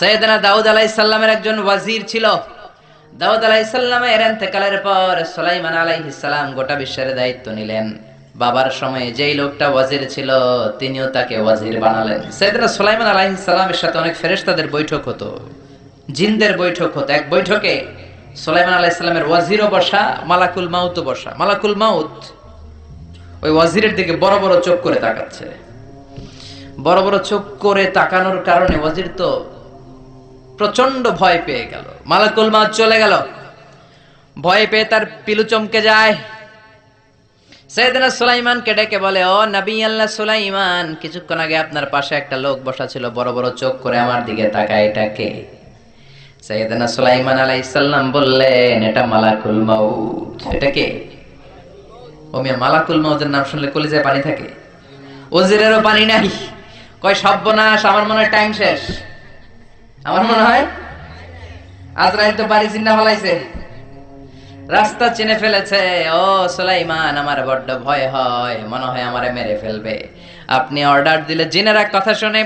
সৈয়দনা দাউদ আলাইসাল্লামের একজন ওয়াজির ছিল। দাউদ আলাইসাল্লামের এন্তেকালের পর সুলাইমান আলাইহিসসালাম গোটা বিশ্বের দায়িত্ব নিলেন। বাবার সময়ে যেই লোকটা ওয়াজির ছিল, তিনিও তাকে ওয়াজির বানালেন। সৈয়দনা সুলাইমান আলাইহিসসালামের সাথে অনেক ফেরেশতাদের বৈঠক হতো। জিনদের বৈঠক হতো। এক বৈঠকে সুলাইমান আলাইহিসসালামের ওয়াজিরও বসা, মালাকুল মাউতও বসা। মালাকুল মাউত ওই ওয়াজিরের দিকে বড় বড় চোখ করে তাকাচ্ছে। বড় বড় চোখ করে তাকানোর কারণে ওয়াজির তো প্রচণ্ড ভয় পেয়ে গেল। মালাকুল মাউত চলে গেল। ভয় পেয়ে তার পিলু চমকে যায়। সৈয়দনা সুলাইমানকে ডেকে বলে, ও নবী আল্লাহ সুলাইমান, কিছুক্ষণ আগে আপনার পাশে একটা লোক বসা ছিল। বড় বড় চোখ করে আমার দিকে তাকায়, এটা কে? সৈয়দনা সুলাইমান আলাইসাল্লাম বললেন, এটা মালাকুল মাউত। এটা কে? ও মিয়া, মালাকুল মাউতের নাম শুনলে কলিজায় পানি থাকে। ওজিরেরও পানি নাই। কয় সর্বনাশ, আমার মনে হয় টাইম শেষ। আমার মনে হয় আজরাইল তো বাড়ি চিন্না ফেলাইছে। রাস্তা চিনে ফেলেছে। ও সুলাইমান, আমার বড্ড ভয় হয়। মনে হয় আমারে মেরে ফেলবে। আপনি অর্ডার দিলে জিনেরা কথা শুনে,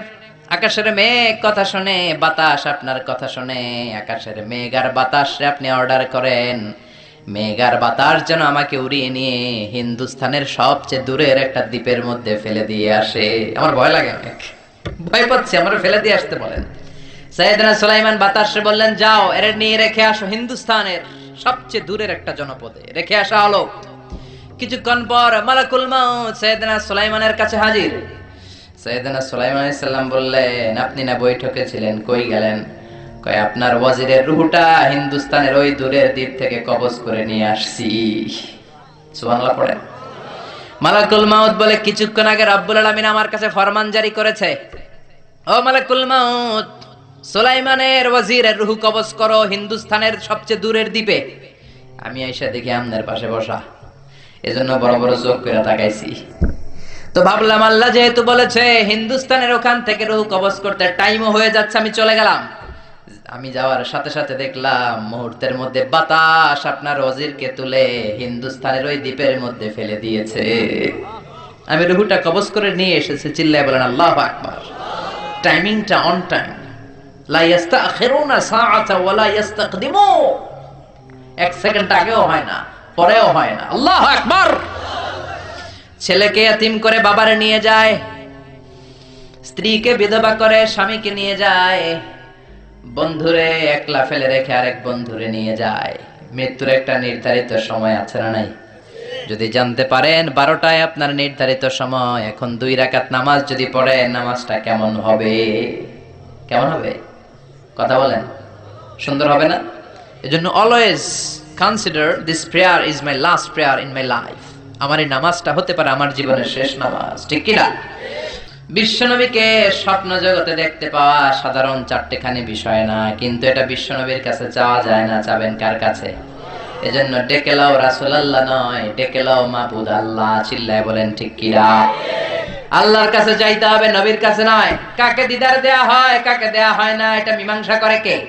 আকাশের মেঘ কথা শুনে, বাতাস আপনার কথা শুনে। আকাশের মেঘ আর বাতাসে আপনি অর্ডার করেন, মেঘ আর বাতাস যেন আমাকে উড়িয়ে নিয়ে হিন্দুস্থানের সবচেয়ে দূরের একটা দ্বীপের মধ্যে ফেলে দিয়ে আসে। আমার ভয় লাগে। ভয় পাচ্ছি, আমার ফেলে দিয়ে আসতে বলেন। সৈয়দনা সুলাইমান বাতাসে বললেন, যাও, এর নিয়ে রেখে আসো হিন্দুস্তানের সবচেয়ে দূরের একটা জনপদে। রেখে আসা হলো কিছুক্ষণ পর মালাকুল মাউত সৈয়দনা সুলাইমানের কাছে হাজির। সৈয়দনা সুলাইমান আলাইহিস সালাম বললেন, আপনি না বৈঠকে ছিলেন, কই গেলেন? কয়, আপনার ওয়াজিরের রুহুটা হিন্দুস্তানের ওই দূরের দ্বীপ থেকে কবজ করে নিয়ে আসছি। সুবহানাল্লাহ পড়ে মালাকুল মাউত বলে, কিছুক্ষণ আগে রব্বুল আলামিন আমার কাছে ফরমান জারি করেছে। ও মালাকুল মাউত সুলাইমানের ওয়াজিরের রুহু কবজ করো হিন্দুস্তানের সবচেয়ে দূরের দ্বীপে। আমি আইসা দেখি আমনের পাশে বসা। এজন্য বড় বড় চোখ করে তাকাইছি। তো ভাবলাম, আল্লাহ যেহেতু বলেছে হিন্দুস্তানের ওখান থেকে রুহু কবজ করতে টাইমও হয়ে যাচ্ছে, আমি চলে গেলাম। আমি যাওয়ার সাথে সাথে দেখলাম, মুহূর্তের মধ্যে বাতাস আপনার ওজিরকে তুলে হিন্দুস্তানের ওই দ্বীপের মধ্যে ফেলে দিয়েছে। আমি রুহুটা কবজ করে নিয়ে এসেছি, চিল্লায় বলেন, আল্লাহ আকবার। টাইমিংটা অন টাইম লা ইয়াস্তাখিরুনা সাআতা ওয়া এক সেকেন্ড আগেও হয় না, পরেও হয় না। আল্লাহু আকবার। ছেলেকে এতিম করে বাবারে নিয়ে যায়, স্ত্রীকে বিধবা করে স্বামীকে নিয়ে যায়, বন্ধুরে একলা ফেলে রেখে আরেক বন্ধুরে নিয়ে যায়। মৃত্যুর একটা নির্ধারিত সময় আছে না নাই? যদি জানতে পারেন, বারোটায় আপনার নির্ধারিত সময়। এখন দুই রাকাত নামাজ যদি পড়েন, নামাজটা কেমন হবে? কেমন হবে? কথা বলেন সুন্দর হবে না? এজন্য always consider this prayer is my last prayer in my life আমার এই নামাজটা হতে পারে আমার জীবনের শেষ নামাজ। ঠিক কিনা? বিশ্বনবীকে স্বপ্ন জগতে দেখতে পাওয়া সাধারণ চারটেখানি বিষয় না, কিন্তু এটা বিশ্বনবীর কাছে চাওয়া যায় না, চাবেন কার কাছে? এজন্য ডেকে লাও রাসূলুল্লাহ নয়, ডেকে লাও মাহবুদ আল্লাহ, চিল্লায় বলেন, ঠিক কিরা আল্লাহর কাছে চাইতে হবে, নবীর কাছে নয়। কাকে দিদার দেয়া হয়, কাকে দেয়া হয় না, এটা মীমাংসা করে কে?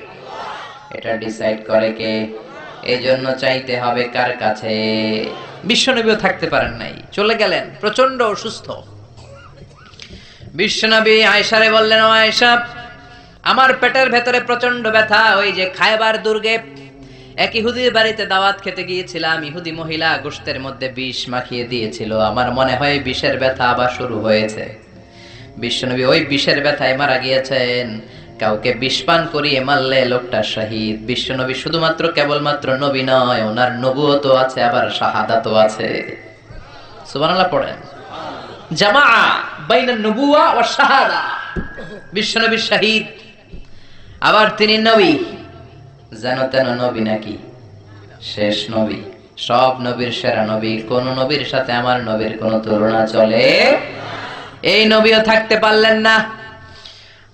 এটা ডিসাইড করে কে। এই জন্য চাইতে হবে কার কাছে? বিশ্বনবীও থাকতে পারেন নাই। চলে গেলেন প্রচণ্ড অসুস্থ। বিশ্বনবী আয়সারে বললেন আয়সা আমার পেটের ভেতরে প্রচণ্ড ব্যথা। ওই যে খায়বার দুর্গে এক ইহুদির বাড়িতে দাওয়াত খেতে গিয়েছিলাম, ইহুদি মহিলা গোষ্ঠের মধ্যে বিষ মাখিয়ে দিয়েছিল। আমার মনে হয় বিষের ব্যথা আবার শুরু হয়েছে। বিশ্বনবী ওই বিষের ব্যথায় মারা গিয়েছেন। কাউকে বিষপান করিয়ে মারলে লোকটা শহীদ। বিশ্বনবী শুধুমাত্র কেবলমাত্র নবী নয়, ওনার নবুয়ত আছে, আবার শাহাদাতও আছে। সুবহানাল্লাহ পড়েন। জামা বাইনা নবুয়া ও শাহাদা। বিশ্বনবী শহীদ। আবার তিনি নবী। যেন তেন নবী নাকি? শেষ নবী। সব নবীর সেরা নবী, কোন নবীর সাথে আমার নবীর কোন তুলনা চলে? এই নবীও থাকতে পারলেন না।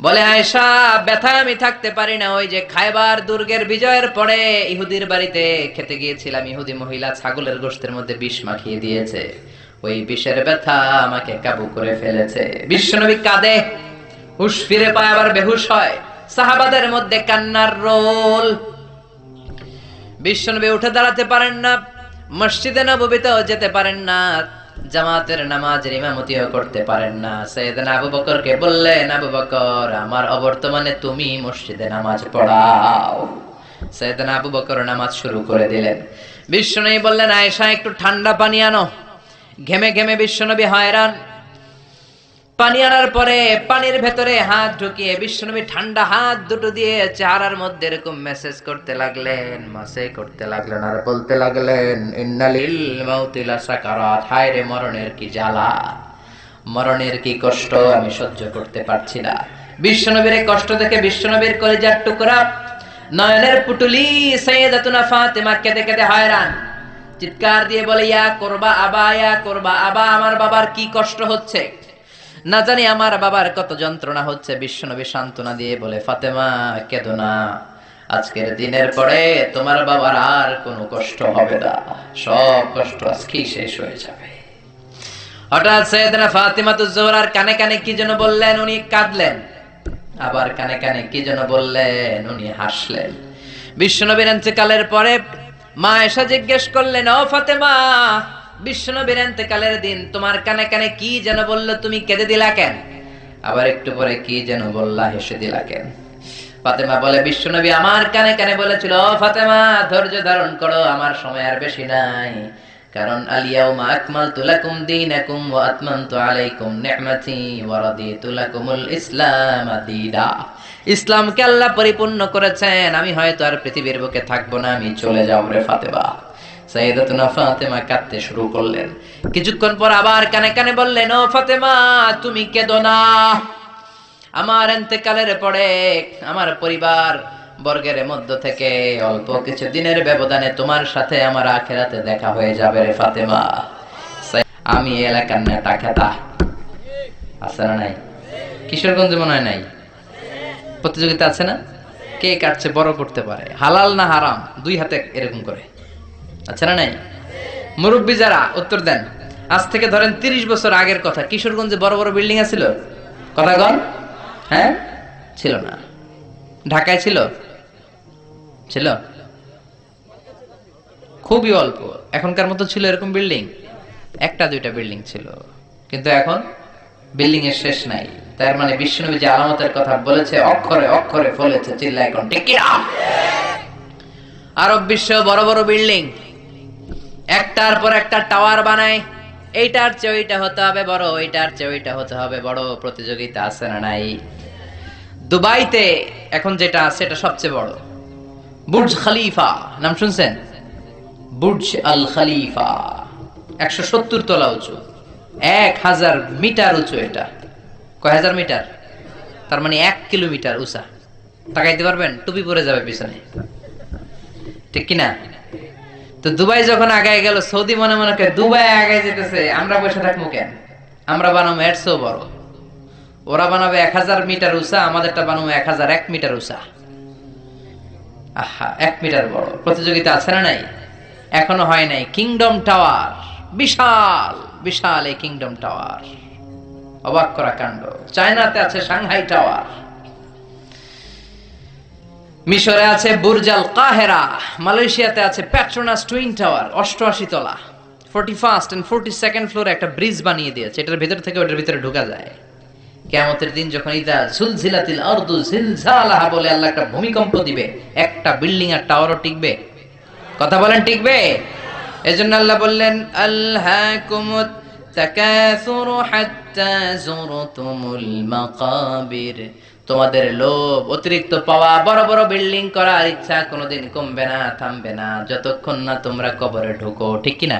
বলে আয়েশা, ব্যথায় আমি থাকতে পারি না। ওই যে খাইবার দুর্গের বিজয়ের পরে ইহুদির বাড়িতে খেতে গিয়েছিলাম। ইহুদি মহিলা ছাগলের গোশতের মধ্যে বিষ মাখিয়ে দিয়েছে। ওই বিষের ব্যথা আমাকে কাবু করে ফেলেছে। বিশ্বনবী কাঁদে, হুশ ফিরে পায়, আবার বেহুশ হয়। সাহাবাদের মধ্যে কান্নার রোল। বিশ্বনবী উঠে দাঁড়াতে পারেন না, মসজিদে নববীতেও যেতে পারেন না, জামাতের নামাজের ইমামতিও করতে পারেন না। সৈয়দনা আবু বকরকে বললেন, আবু বকর, আমার অবর্তমানে তুমি মসজিদে নামাজ পড়াও। সৈয়দনা আবু বকর নামাজ শুরু করে দিলেন। বিশ্বনবী বললেন, আয়েশা, একটু ঠান্ডা পানি আনো। ঘেমে ঘেমে বিশ্বনবী হয়রান। পানি আনার পরে পানির ভেতরে হাত ঢুকিয়ে বিশ্বনবী ঠান্ডা হাত দুটো দিয়ে চেহারার মধ্যে এরকম মেসেজ করতে লাগলেন। মাসে করতে লাগলেন আর বলতে লাগলেন, ইন্নালিল মাউতিলা সাকারাত। হায় রে মরণের কি জ্বালা? মরণের কি কষ্ট? আমি সহ্য করতে পারছি না। বিশ্বনবীর কষ্ট দেখে বিশ্বনবীর কলেজার টুকরা, নয়নের পুটুলি সৈয়দাতুনা ফাতেমা কেঁদে কেঁদে হয়রান। চিৎকার দিয়ে বলে, ইয়া করবা আবা, ইয়া করবা আবা, আমার বাবার কি কষ্ট হচ্ছে? না জানি আমার বাবার কত যন্ত্রণা হচ্ছে বিশ্বনবী সান্ত্বনা দিয়ে বলে, ফাতেমা, কেঁদো না। আজকের দিনের পরে তোমার বাবার আর কোনো কষ্ট হবে না। সব কষ্ট আজকেই শেষ হয়ে যাবে। হঠাৎ সৈয়দনা ফাতিমাতুজ জোহরার কানে কানে কি যেন বললেন, উনি কাঁদলেন। আবার কানে কানে কি যেন বললেন, উনি হাসলেন। বিশ্বনবীর কালের পরে মা এসে জিজ্ঞেস করলেন, ও ফাতেমা বিশ্বনবীর ইন্তেকালের দিন, তোমার কানে কানে কি যেন বলল, তুমি কেঁদে দিলা কেন? আবার একটু পরে কি যেন বললা, হেসে দিলা কেন? ফাতেমা বলে বিশ্বনবী আমার কানে কানে বলেছিল ফাতেমা, ধৈর্য ধারণ করো, আমার সময় আর বেশি নাই। কারণ আলাইকুম ইসলাম ইসলামকে আল্লাহ পরিপূর্ণ করেছেন, আমি হয়তো আর পৃথিবীর বুকে থাকব না, আমি চলে যাব রে ফাতেমা। সাইয়েদাতুনা ফাতেমা কাঁদতে শুরু করলেন। কিছুক্ষণ পর আবার কানে কানে বললেন, ও ফাতেমা, তুমি কেঁদো না। আমার এন্তেকালের পরে আমার পরিবার বর্গের মধ্য থেকে অল্প কিছু দিনের ব্যবধানে তোমার সাথে আমার আখেরাতে দেখা হয়ে যাবে রে ফাতেমা। আমি এলাকার নেতা খেতা। আছে না নাই? কিশোরগঞ্জে মনে হয় নাই? প্রতিযোগিতা আছে না? কে কাটছে বড় করতে পারে? হালাল না হারাম? দুই হাতে এরকম করে। আছে না নাই? মুরব্বী যারা, উত্তর দেন। আজ থেকে ধরেন তিরিশ বছর আগের কথা। কিশোরগঞ্জে বড় বড় বিল্ডিং আছিল? কথা কন। হ্যাঁ? ছিল না। ঢাকায় ছিল? ছিল? খুবই অল্প। এখনকার মতো ছিল এরকম বিল্ডিং? একটা দুইটা বিল্ডিং ছিল। কিন্তু এখন বিল্ডিং এর শেষ নাই। তার মানে বিশ্বনবী যে আলামতের কথা বলেছে, অক্ষরে অক্ষরে ফলেছে চিল্লা এখন ঠিক আরব বিশ্ব বড় বড় বিল্ডিং। একটার পর একটা টাওয়ার বানায়। এইটার চেয়ে ওইটা হতে হবে বড় ওইটার চেয়ে ওইটা হতে হবে বড়। প্রতিযোগিতা আছে না নাই? দুবাইতে এখন যেটা আছে, এটা সবচেয়ে বড়। বুর্জ খালিফা, নাম শুনছেন? বুর্জ আল খালিফা। একশো সত্তর তলা উঁচু। এক হাজার মিটার উঁচু এটা। কয় হাজার মিটার? তার মানে এক কিলোমিটার উঁচা। তাকাইতে পারবেন? টুপি পরে যাবে পিছনে। ঠিক কিনা? তো দুবাই যখন আগায় গেল, সৌদি মনে মনে করে, দুবাই আগায় যেতেছে, আমরা বসে থাকব কেন? আমরা বানাবো চেয়েও বড়। ওরা বানাবে এক হাজার মিটার উঁচা, আমাদেরটা বানাবো এক হাজার এক মিটার উঁচা। আহা, এক মিটার বড়। প্রতিযোগিতা আছে না নাই? এখনও হয় নাই। কিংডম টাওয়ার বিশাল বিশাল এই কিংডম টাওয়ার অবাক করা কাণ্ড। চায়নাতে আছে সাংহাই টাওয়ার মিশরে আছে বুর্জাল কাহেরা, মালয়েশিয়াতে আছে প্যাট্রোনাস টুইন টাওয়ার, অষ্টআশি তলা। Forty first and forty second ফ্লোরে একটা ব্রিজ বানিয়ে দিয়েছে, এটার ভিতর থেকে ওটার ভিতরে ঢোকা যায়। কেমতের দিন যখন ইদা ঝুলঝিলাতিল আরদু জিলঝালাহা বলে আল্লাহ একটা ভূমিকম্প দিবে, একটা বিল্ডিং আর টাওয়ারও টিকবে। কথা বলেন, টিকবে? এজন্য আল্লাহ বললেন আল্লাহকুমুত তাকাসুরু হাত্তা যুরতুমুল মাকাবির। তোমাদের লোভ অতিরিক্ত পাওয়া, বড় বড় বিল্ডিং করার ইচ্ছা কোনোদিন কমবে না, থামবে না। যতক্ষণ না তোমরা কবরে ঢুকো, ঠিক কি না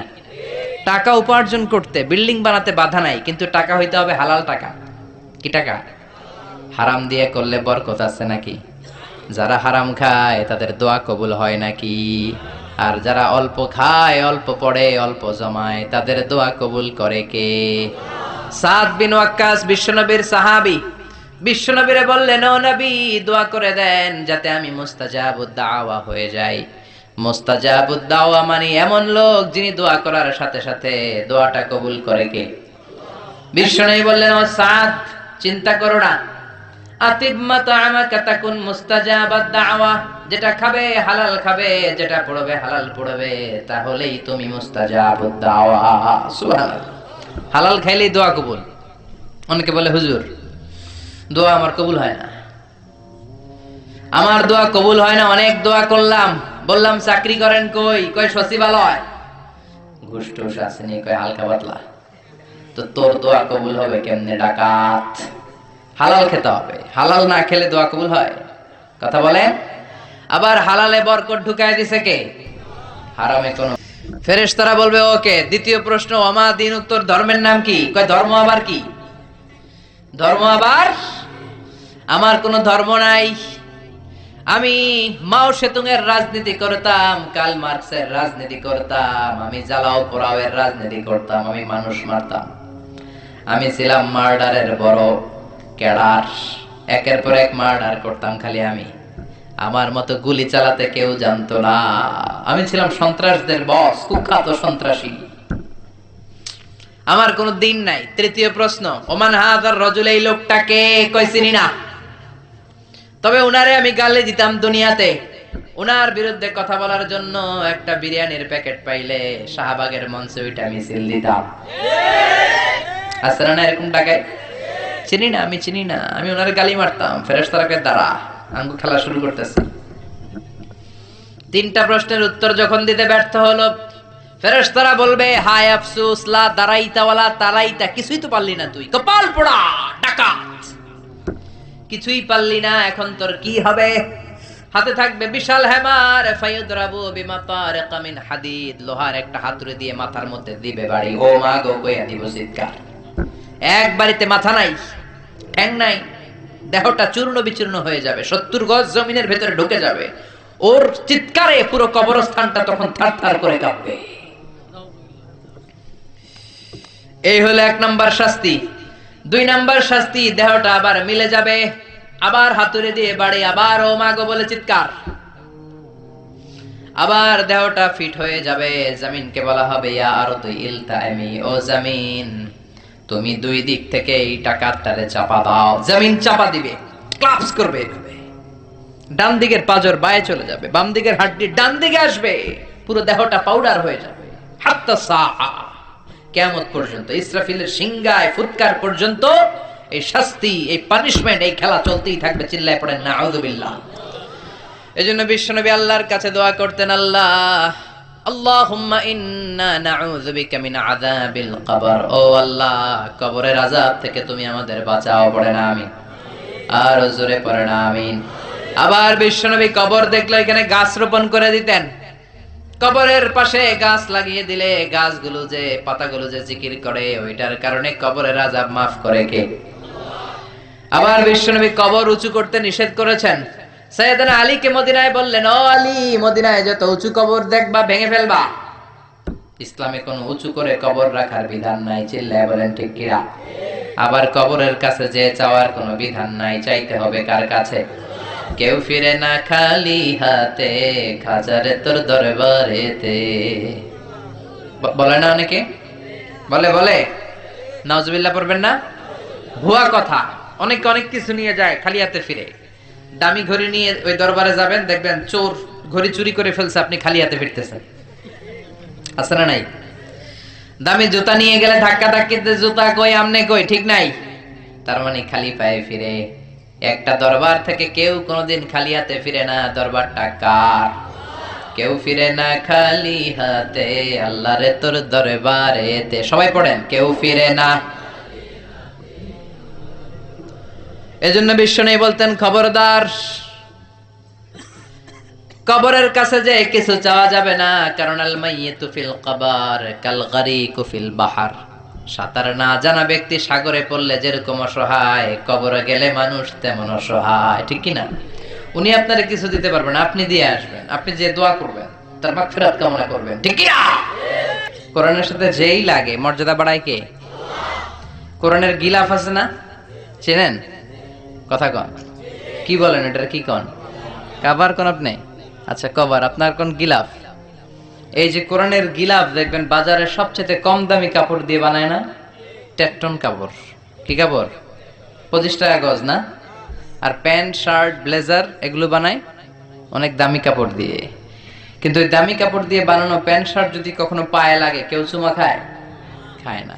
টাকা উপার্জন করতে বিল্ডিং বানাতে বাধা নাই, কিন্তু টাকা হইতে হবে হালাল টাকা। কি টাকা? হারাম দিয়ে করলে বরকত আছে নাকি? যারা হারাম খায়, তাদের দোয়া কবুল হয় নাকি? আর যারা অল্প খায়, অল্প পড়ে, অল্প জমায়, তাদের দোয়া কবুল করে কে? সাদ বিন ওয়াক্কাস, বিশ্বনবীর সাহাবী বিশ্বনবীরে বললেন ও নবী, দোয়া করে দেন যাতে আমি মুস্তাজাবুদ দাওয়া হয়ে যাই। মুস্তাজাবুদ দাওয়া মানে এমন লোক যিনি দোয়া করার সাথে সাথে দোয়াটা কবুল করে কে? বিশ্বনবী বললেন, ও সাদ, চিন্তা করো না। যেটা খাবে হালাল খাবে, যেটা পড়বে হালাল পড়বে, তাহলেই তুমি মুস্তাজাবুদ দাওয়া সুবহানাল্লাহ। হালাল খাইলেই দোয়া কবুল। অনেকে বলে, হুজুর দোয়া আমার কবুল হয় না। আমার দোয়া কবুল হয় না, অনেক দোয়া করলাম। বললাম, চাকরি করেন কই? কই সচিবালয়। কই হালকা পাতলা। তো তোর দোয়া কবুল হবে কেমনে, ডাকাত? হালাল খেতে হবে। হালাল না খেলে দোয়া কবুল হয়? কথা বলেন? আবার হালালে বরকত ঢুকায় দিছে কে? হারামে কোন। বলবে, ওকে। দ্বিতীয় প্রশ্ন, অমা দিন উত্তর ধর্মের নাম কি? কয়, ধর্ম আবার কি? ধর্ম আবার আমার কোনো ধর্ম নাই। আমি মাও সেতুং এর রাজনীতি করতাম, কাল মার্কসের রাজনীতি করতাম, আমি জ্বালাও পোড়াও এর রাজনীতি করতাম, আমি মানুষ মারতাম। আমি ছিলাম মার্ডারের বড় ক্যাডার একের পর এক মার্ডার করতাম খালি আমি। আমার মতো গুলি চালাতে কেউ জানতো না। আমি ছিলাম সন্ত্রাসদের বস, কুখ্যাত সন্ত্রাসী। আমার কোনো দিন নাই। তৃতীয় প্রশ্ন, ওমান হাজার রজুল এই লোকটাকে কই চিনি না? তবে উনারে আমি গালে দিতাম দুনিয়াতে। উনার বিরুদ্ধে কথা বলার জন্য একটা বিরিয়ানির প্যাকেট পাইলে শাহবাগের মঞ্চে ওইটা মিছিল দিতাম। আসলে না এরকম টাকায় চিনি না, আমি চিনি না, আমি ওনার গালি মারতাম ফেরেস তারাকে দ্বারা আঙ্গু খেলা শুরু করতেছে। তিনটা প্রশ্নের উত্তর যখন দিতে ব্যর্থ হলো, ফেরেশতারা বলবে, হায় আফসুস, লা দারাইতা ওয়ালা তারাইতা কিছুই তো পারলি না তুই। কপাল পোড়া, ডাকাত! কিছুই পারলি না, এখন তোর কি হবে? হাতে থাকবে বিশাল হ্যামার। ফায়ুদরাবু বিমাতারিকা মিন হাদিদ। লোহার একটা হাতুড়ি দিয়ে মাথার মধ্যে দিবে বাড়ি। ও মা গো, কইয়া দিব চিৎকার। এক বাড়িতে মাথা নাই, ঠ্যাং নাই, দেহটা চূর্ণ বিচূর্ণ হয়ে যাবে, সত্তর গজ জমিনের ভেতরে ঢুকে যাবে। ওর চিৎকারে পুরো কবরস্থানটা তখন থার থার করে কাঁপবে। এই হলো এক নাম্বার শাস্তি। দুই নাম্বার শাস্তি, দেহটা আবার মিলে যাবে। আবার হাতুড়ে দিয়ে বাড়ি আবার ও মাগো বলে চিৎকার। আবার দেহটা ফিট হয়ে যাবে। জামিনকে বলা হবে আর তুই ইলতামি ও জামিন, তুমি দুই দিক থেকে এই টাকাটারে চাপা দাও। জামিন চাপা দিবে ক্লাপস করবে। এভাবে ডান দিকের পাজর বায়ে চলে যাবে, বাম দিকের হাড্ডি ডান দিকে আসবে। পুরো দেহটা পাউডার হয়ে যাবে। হাত্তা সাহা। কেমত পর্যন্ত, ইসরাফিলের সিংগায় ফুৎকার পর্যন্ত এই শাস্তি, এই পানিশমেন্ট এই খেলা চলতেই থাকবে, চিল্লায় পড়েন না আউদুবিল্লাহ এই জন্য বিশ্বনবী আল্লাহর কাছে দোয়া করতেন, আল্লাহ, আল্লাহুম্মা ইন্না নাউযু বিকা মিন আযাবিল কবর। ও আল্লাহ, কবরের আযাব থেকে তুমি আমাদের বাঁচাও, পড়ে আমিন। আর জোরে পড়ে আমিন। আবার বিশ্বনবী কবর দেখলে, এখানে গাছ রোপণ করে দিতেন। কবরের পাশে গাছ লাগিয়ে দিলে গাছগুলো যে, পাতাগুলো যে জিকির করে, ওইটার কারণে কবরের আযাব মাফ করে কে? আবার বিশ্বনবী কবর উঁচু করতে নিষেধ করেছেন। সৈয়দনা আলীকে মদিনায় বললেন, ও আলী, মদিনায় যত উঁচু কবর দেখবা, ভেঙে ফেলবা। ইসলামে কোন উঁচু করে কবর রাখার বিধান নাই, চিল্লায় বলেন, ঠিক কিরা আবার কবরের কাছে যে চাওয়ার কোনো বিধান নাই, চাইতে হবে কার কাছে? কেউ ফিরে না খালি হাতে, খাজারে তোর দরবারেতে। বলে না অনেকে? বলে বলে। নজবিল্লা পড়বেন না? ভুয়া কথা। অনেক অনেক কিছু নিয়ে যায় খালি হাতে ফিরে। দামি ঘড়ি নিয়ে ওই দরবারে যাবেন, দেখবেন চোর ঘড়ি চুরি করে ফেলছে, আপনি খালি হাতে ফিরতেছেন। আছে না নাই? দামি জুতা নিয়ে গেলে ধাক্কা ধাক্কিতে জুতা কই, আমনে কই? ঠিক নাই? তার মানে খালি পায়ে ফিরে। একটা দরবার থেকে কেউ কোনোদিন খালি হাতে ফিরে না। দরবারটা কার? কেউ ফিরে না খালি হাতে আল্লাহ রে তোর দরবারেতে। সবাই পড়েন, কেউ ফিরে না। এজন্য বিশ্ব নেই বলতেন খবরদার। কবরের কাছে যে কিছু চাওয়া যাবে না। কারণ আল মাইয়িতু ফিল কবর কাল গারিকু ফিল বাহার। সাঁতার না জানা ব্যক্তি সাগরে পড়লে যেরকম অসহায়, কবরে গেলে মানুষ তেমন অসহায়, ঠিক কি না উনি আপনারে কিছু দিতে পারবেন আপনি দিয়ে আসবেন, আপনি যে দোয়া করবেন, তার মাগফিরাত কামনা করবেন, ঠিক কি না কোরআনের সাথে যেই লাগে, মর্যাদা বাড়ায় কে? কোরআনের গিলাফ আছে না? চেনেন? কথা কন। কি বলেন, এটার কি কন? কাবার কোন আপনি? আচ্ছা কভার আপনার কোন গিলাফ? এই যে কোরআনের গিলাফ দেখবেন বাজারে সবচেয়ে কম দামি কাপড় দিয়ে বানায় না? টেকটন কাপড়। কি কাপড়? পঁচিশ টাকা গজ, না? আর প্যান্ট, শার্ট, ব্লেজার, এগুলো বানায় অনেক দামি কাপড় দিয়ে। কিন্তু ওই দামি কাপড় দিয়ে বানানো প্যান্ট, শার্ট যদি কখনো পায়ে লাগে, কেউ চুমা খায়? খায় না।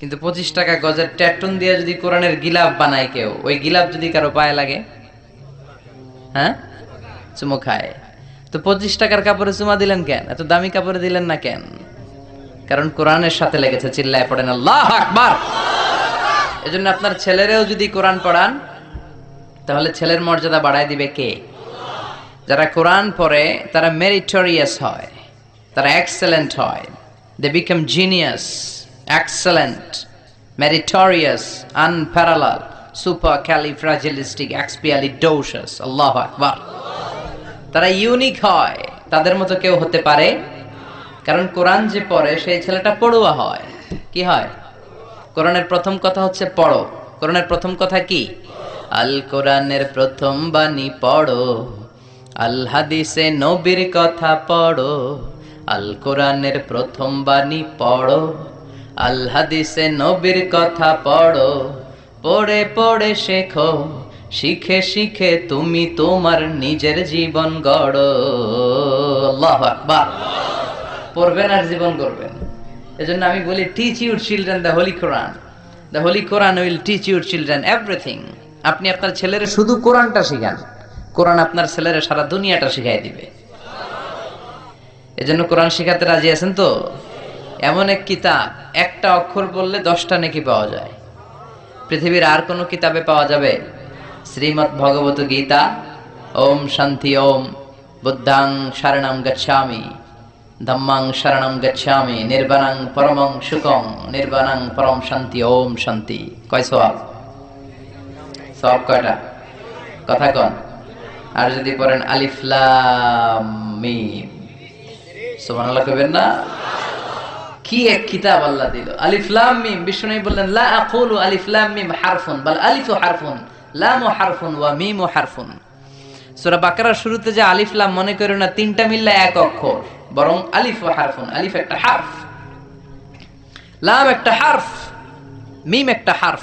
কিন্তু পঁচিশ টাকা গজের ট্যাটুন দিয়ে যদি কোরআনের গিলাফ বানায় কেউ, ওই গিলাফ যদি কারও পায়ে লাগে হ্যাঁ? চুমো খায়। তো পঁচিশ টাকার কাপড়ে চুমা দিলেন কেন? এত দামি কাপড়ে দিলেন না কেন? কারণ কোরআনের সাথে লেগেছে, চিল্লায় পড়েন, আল্লাহ আকবার! এজন্য আপনার ছেলেরেও যদি কোরআন পড়ান, তাহলে ছেলের মর্যাদা বাড়ায় দিবে কে? যারা কোরআন পড়ে, তারা মেরিটোরিয়াস হয়, তারা এক্সেলেন্ট হয়। They become genius excellent meritorious unparallel supercalifragilisticexpialidocious আল্লাহ আকবার তারা ইউনিক হয়। তাদের মতো কেউ হতে পারে। কারণ কোরআন যে পড়ে, সেই ছেলেটা পড়ুয়া হয়। কি হয়? কোরআনের প্রথম কথা হচ্ছে পড়ো। কোরআনের প্রথম কথা কি? আল কোরআনের প্রথম বাণী পড়ো। আল হাদিসে নবীর কথা পড়ো। আল কোরআনের প্রথম বাণী পড়ো। আল হাদিসে নবীর কথা পড়ো। পড়ে পড়ে শেখো। শিখে শিখে তুমি তোমার নিজের জীবন গড়ো। আল্লাহু আকবার। পড়বেন আর জীবন করবেন এজন্য আমি বলি teach your children the holy Quran the holy Quran will teach your children everything আপনি আপনার ছেলের শুধু কোরআনটা শিখান। কোরআন আপনার ছেলের সারা দুনিয়াটা শিখাই দিবে। এজন্য কোরআন শিখাতে রাজি আছেন তো? এমন এক কিতাব, একটা অক্ষর বললে দশটা নাকি পাওয়া যায়। পৃথিবীর আর কোনো কিতাবে পাওয়া যাবে? শ্রীমৎ ভগবত গীতা। ওম শান্তি ওম। বুদ্ধাং শরণং গচ্ছামি। ধম্মাং শরণং গচ্ছামি। নির্বাণং পরমং সুখং। নির্বাণং পরম শান্তি ওম শান্তি। কয় সব সব কয়টা? কথা কন। আর যদি পড়েন আলিফলাম মিম। সুবহানাল্লাহ কইবেন না? কি এক কিতাব আল্লাহ দিল। আলিফলাম মিম। বিষ্ণু বললেন, লা আকুলু আলিফলাম মিম হারফুন, বাল আলিফু হারফুন। লামু হারফুন ওয়া মিমু হারফুন। সূরা বাকারার শুরুতে যে আলিফ, লাম মনে করো না, তিনটা মিললে এক অক্ষর, বরং আলিফ ও হারফুন, আলিফ একটা হারফ। লাম একটা হারফ, মিম একটা হারফ।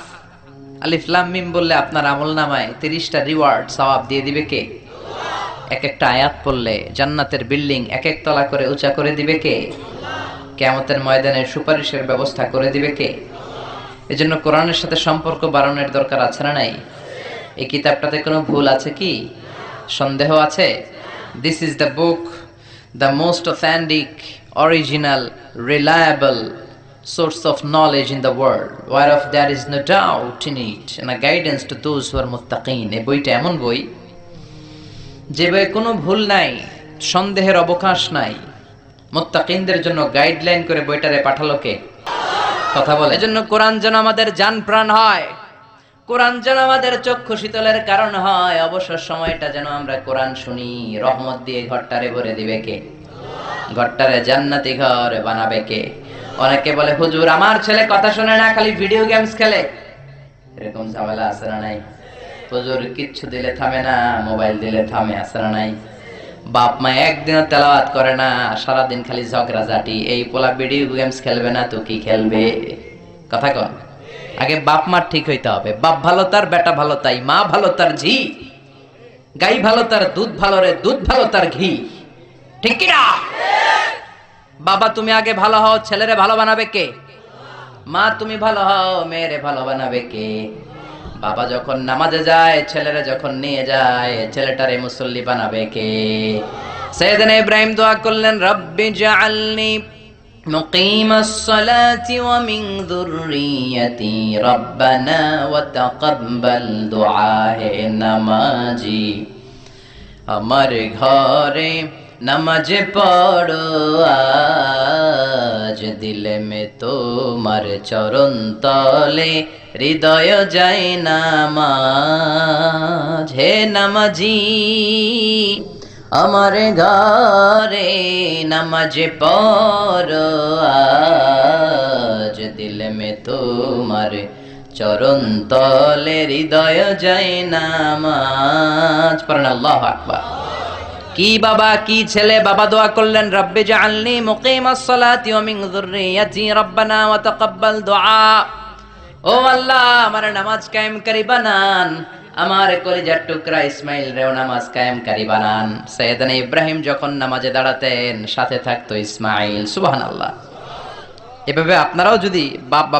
আলিফ, লাম, মিম বললে আপনার আমল নামায় তিরিশটা রিওয়ার্ড সওয়াব দিয়ে দিবে কে? এক একটা আয়াত পড়লে জান্নাতের বিল্ডিং এক এক তলা করে উঁচা করে দিবে কে? কেয়ামতের ময়দানে সুপারিশের ব্যবস্থা করে দিবে কে? এজন্য কোরআনের সাথে সম্পর্ক বাড়ানোর দরকার আছে না নাই? এই কিতাবটাতে কোনো ভুল আছে কি? সন্দেহ আছে? This is the book the most authentic original reliable source of knowledge in the world. Whereof there is no doubt in it and a guidance to those who are এই বইটা এমন বই, যে বইয়ে কোনো ভুল নাই, সন্দেহের অবকাশ নাই। মুত্তাকিনদের জন্য গাইডলাইন করে বইটারে পাঠালো কে? কথা বলে। এজন্য কোরআন যেন আমাদের জান প্রাণ হয়। কোরআন যেন আমাদের চক্ষু শীতলের কারণ হয়, অবসর সময়টা যেন আমরা কোরআন শুনি। রহমত দিয়ে ঘরটারে ভরে দিবে কে? ঘরটারে জান্নাতি ঘর বানাবে কে? অনেকে বলে, হুজুর, আমার ছেলে কথা শোনে না, খালি ভিডিও গেমস খেলে। এরকম ঝামেলা আছে না নাই? হুজুর, কিচ্ছু দিলে থামে না, মোবাইল দিলে থামে, আছে না নাই? বাপ মা একদিনও তেলাওয়াত করে না, সারাদিন খালি ঝগড়া জাটি এই পোলা ভিডিও গেমস খেলবে না, তো কি খেলবে? কথা কন। আগে বাপ মার ঠিক হইতে হবে। বাপ ভালো তার, বেটা ভালো তাই, মা ভালো তার ঝি, গাই ভালো তার দুধ ভালো রে, দুধ ভালো তার ঘি। ঠিক কিনা? বাবা তুমি আগে ভালো হও, ছেলেরে ভালো বানাবে কে? মা তুমি ভালো হও, মেয়েরে ভালো বানাবে কে? বাবা যখন নামাজে যায়, ছেলেরা যখন নিয়ে যায়, ছেলেটারে মুসল্লি বানাবে কে? সৈয়দনা ইব্রাহিম দোয়া করলেন, রব্বি জাআলনি মুকিম الصلاة ومن ذريتي ربنا وتقبل دعاء নামাজি আমার ঘরে নামাজ পড়ো আজ দিলে মে তোমার চরণ তলে হৃদয় যায় নামাজ হে নামাজি আমার ঘরে নামাজ পড়ো, আজ দিলে মে তোমার চরণ তলে, হৃদয় যায় নামাজ। পড়েন আল্লাহ আকবার। কি বাবা, কি ছেলে? বাবা দোয়া করলেন, রব্বে জাআলনি মুকিমাস সালাতি ওয়া মিন যুররিয়াতি রব্বানা ওয়া তাকাব্বাল দুআ। ও আল্লাহ, আমার নামাজ কায়েমকারী বানান। আমার কলিজার টুকরা ইসমাইল রেও নামাজ কায়েমকারী বানান। সৈয়দনা ইব্রাহিম যখন নামাজে দাঁড়াতেন, সাথে থাকতো ইসমাইল। সুবহানাল্লাহ। এভাবে আপনারাও যদি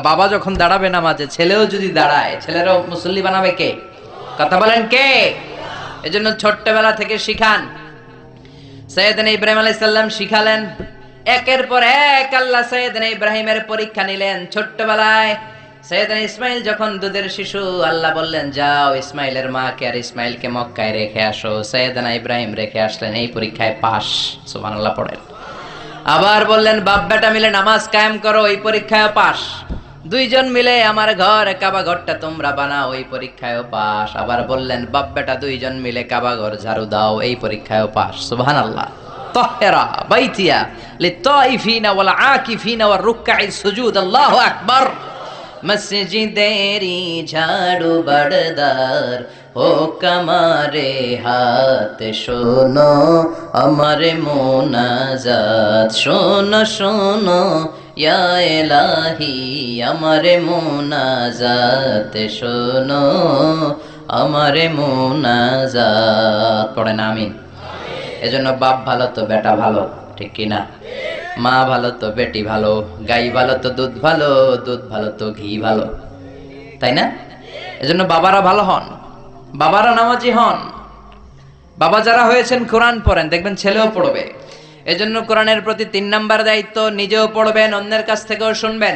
বাবা যখন দাঁড়াবে নামাজে, ছেলেও যদি দাঁড়ায়, ছেলেরাও মুসল্লি বানাবে কে? কথা বলেন কে? এজন্য ছোট্টবেলা থেকে শিখান। সৈয়দনা ইব্রাহিম আলাইহিস সালাম শিখালেন, একের পর এক আল্লাহ সৈয়দনা ইব্রাহিমের পরীক্ষা নিলেন। ছোট্টবেলায় সৈয়দনা ইসমাইল যখন দুধের শিশু, আল্লাহ বললেন, যাও ইসমাইলের মাকে আর ইসমাইলকে মক্কায় রেখে আসো। সৈয়দনা ইব্রাহিম রেখে আসলেন, এই পরীক্ষায় পাস সুবহানাল্লাহ পড়েন। আবার বললেন, বাপ বেটা মিলে নামাজ কায়েম করো, এই পরীক্ষায় পাস দুইজন মিলে আমার ঘর, কাবা ঘরটা তোমরা বানাও, এই পরীক্ষায় পাস আবার বললেন, বাপ বেটা দুইজন মিলে কাবা ঘর ঝাড়ু দাও, এই পরীক্ষায় পাস সুবহান আল্লাহ তহেরা বাইতিয়া লিত্তাইফিনা ওয়াল আকিফিনা ওয়ার রুকআই সুজুদ, আল্লাহু আকবার। মসজিদেরি ঝাড়ু বড়দার ও কামারে হাত, শোনো আমারে মোনাজাত, শোনো শোনো এলাহি আমারে মোনাজাত, শোনো আমারে মোনাজাত। পড়েন আমিন এজন্য বাপ ভালো তো, বেটা ভালো, ঠিক কি না মা ভালো তো বেটি ভালো, গাই ভালো তো দুধ ভালো দুধ ভালো তো ঘি ভালো। তাই না? এজন্য বাবারা ভালো হন, বাবারা নামাজি হন। বাবা যারা হয়েছেন কোরআন পড়েন, দেখবেন ছেলেও পড়বে। এজন্য কোরআনের প্রতি তিন নাম্বার দায়িত্ব নিজেও পড়বেন, অন্যের কাছ থেকেও শুনবেন।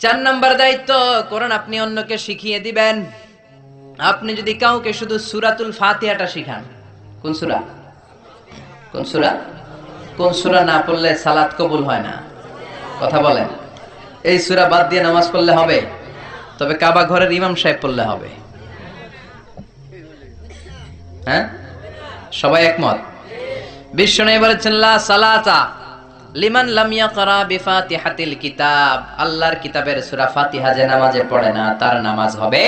চার নাম্বার দায়িত্ব, কোরআন আপনি অন্যকে শিখিয়ে দিবেন। আপনি যদি কাউকে শুধু সুরাতুল ফাতিহাটা শিখান, কোন সুরা? কোন সুরা? কোন সুরা না পড়লে সালাত কবুল হয় না? কথা বলেন। এই সুরা বাদ দিয়ে নামাজ পড়লে হবে? তবে কাবা ঘরের ইমাম সাহেব পড়লে হবে। হ্যাঁ? সবাই একমত? বিশ্ব নেই বলেছেন সালাতা লিমান লাম ইয়াকরা বিফাতিহাতিল কিতাব। আল্লাহর কিতাবের সূরা ফাতিহা যে নামাজে পড়ে না, তার নামাজ হবে